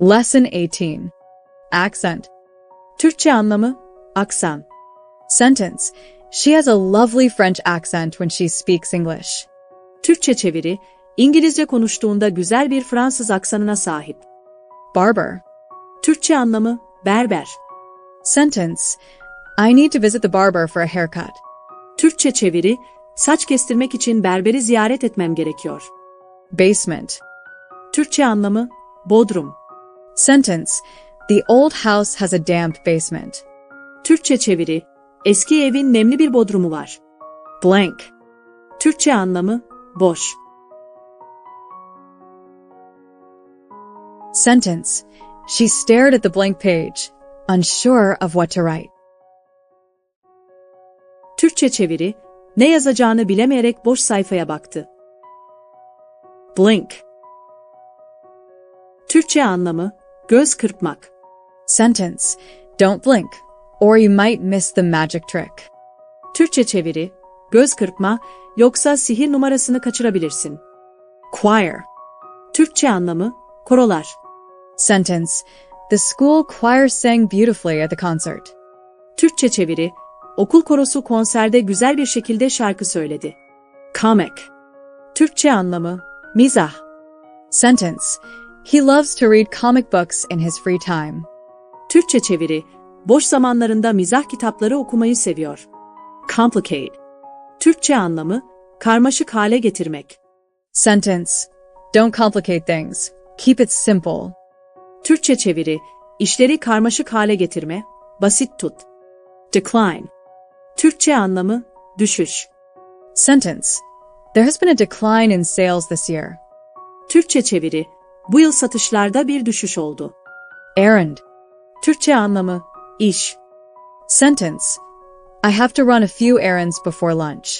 Lesson 18 Accent Türkçe anlamı aksan. Sentence She has a lovely French accent when she speaks English. Türkçe çeviri İngilizce konuştuğunda güzel bir Fransız aksanına sahip. Barber Türkçe anlamı berber. Sentence I need to visit the barber for a haircut. Türkçe çeviri saç kestirmek için berberi ziyaret etmem gerekiyor. Basement Türkçe anlamı bodrum. Sentence The old house has a damp basement. Türkçe çeviri eski evin nemli bir bodrumu var. Blank Türkçe anlamı boş. Sentence She stared at the blank page, unsure of what to write. Türkçe çeviri ne yazacağını bilemeyerek boş sayfaya baktı. Blink Türkçe anlamı göz kırpmak. Sentence Don't blink, or you might miss the magic trick. Türkçe çeviri göz kırpma yoksa sihir numarasını kaçırabilirsin. Choir Türkçe anlamı korolar. Sentence The school choir sang beautifully at the concert. Türkçe çeviri okul korosu konserde güzel bir şekilde şarkı söyledi. Comic Türkçe anlamı mizah. Sentence He loves to read comic books in his free time. Türkçe çeviri boş zamanlarında mizah kitapları okumayı seviyor. Complicate Türkçe anlamı karmaşık hale getirmek. Sentence Don't complicate things. Keep it simple. Türkçe çeviri işleri karmaşık hale getirme, basit tut. Decline Türkçe anlamı düşüş. Sentence There has been a decline in sales this year. Türkçe çeviri bu yıl satışlarda bir düşüş oldu. Errand Türkçe anlamı iş. Sentence I have to run a few errands before lunch.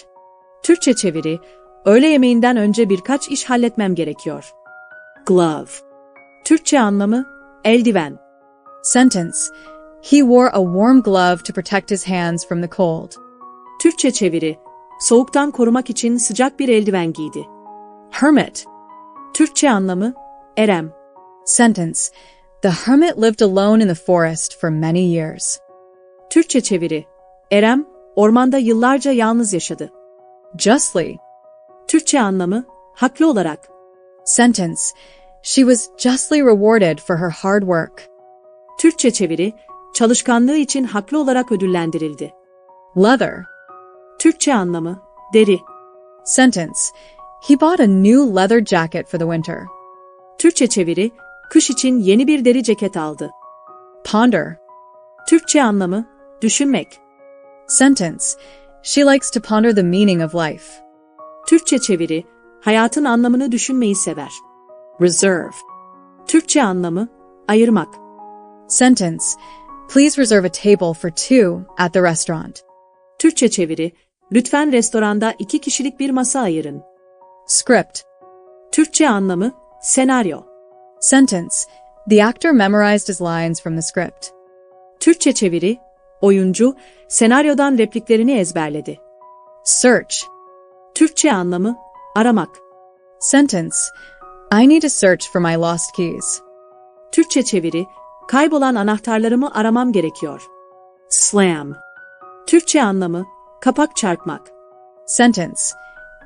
Türkçe çeviri öğle yemeğinden önce birkaç iş halletmem gerekiyor. Glove Türkçe anlamı eldiven. Sentence He wore a warm glove to protect his hands from the cold. Türkçe çeviri soğuktan korumak için sıcak bir eldiven giydi. Hermit Türkçe anlamı erem. Sentence The hermit lived alone in the forest for many years. Türkçe çeviri Erem ormanda yıllarca yalnız yaşadı. Justly. Türkçe anlamı haklı olarak. Sentence She was justly rewarded for her hard work. Türkçe çeviri çalışkanlığı için haklı olarak ödüllendirildi. Leather. Türkçe anlamı deri. Sentence He bought a new leather jacket for the winter. Türkçe çeviri kış için yeni bir deri ceket aldı. Ponder. Türkçe anlamı düşünmek. Sentence She likes to ponder the meaning of life. Türkçe çeviri hayatın anlamını düşünmeyi sever. Reserve. Türkçe anlamı ayırmak. Sentence Please reserve a table for two at the restaurant. Türkçe çeviri lütfen restoranda iki kişilik bir masa ayırın. Script. Türkçe anlamı senaryo. Sentence The actor memorized his lines from the script. Türkçe çeviri oyuncu senaryodan repliklerini ezberledi. Search. Türkçe anlamı aramak. Sentence I need to search for my lost keys. Türkçe çeviri kaybolan anahtarlarımı aramam gerekiyor. Slam. Türkçe anlamı kapak çarpmak. Sentence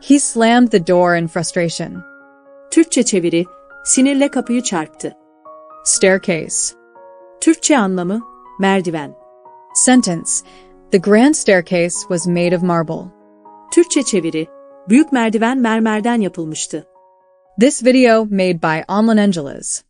He slammed the door in frustration. Türkçe çeviri sinirle kapıyı çarptı. Staircase. Türkçe anlamı merdiven. Sentence The grand staircase was made of marble. Türkçe çeviri büyük merdiven mermerden yapılmıştı. This video made by Amlan Angeles.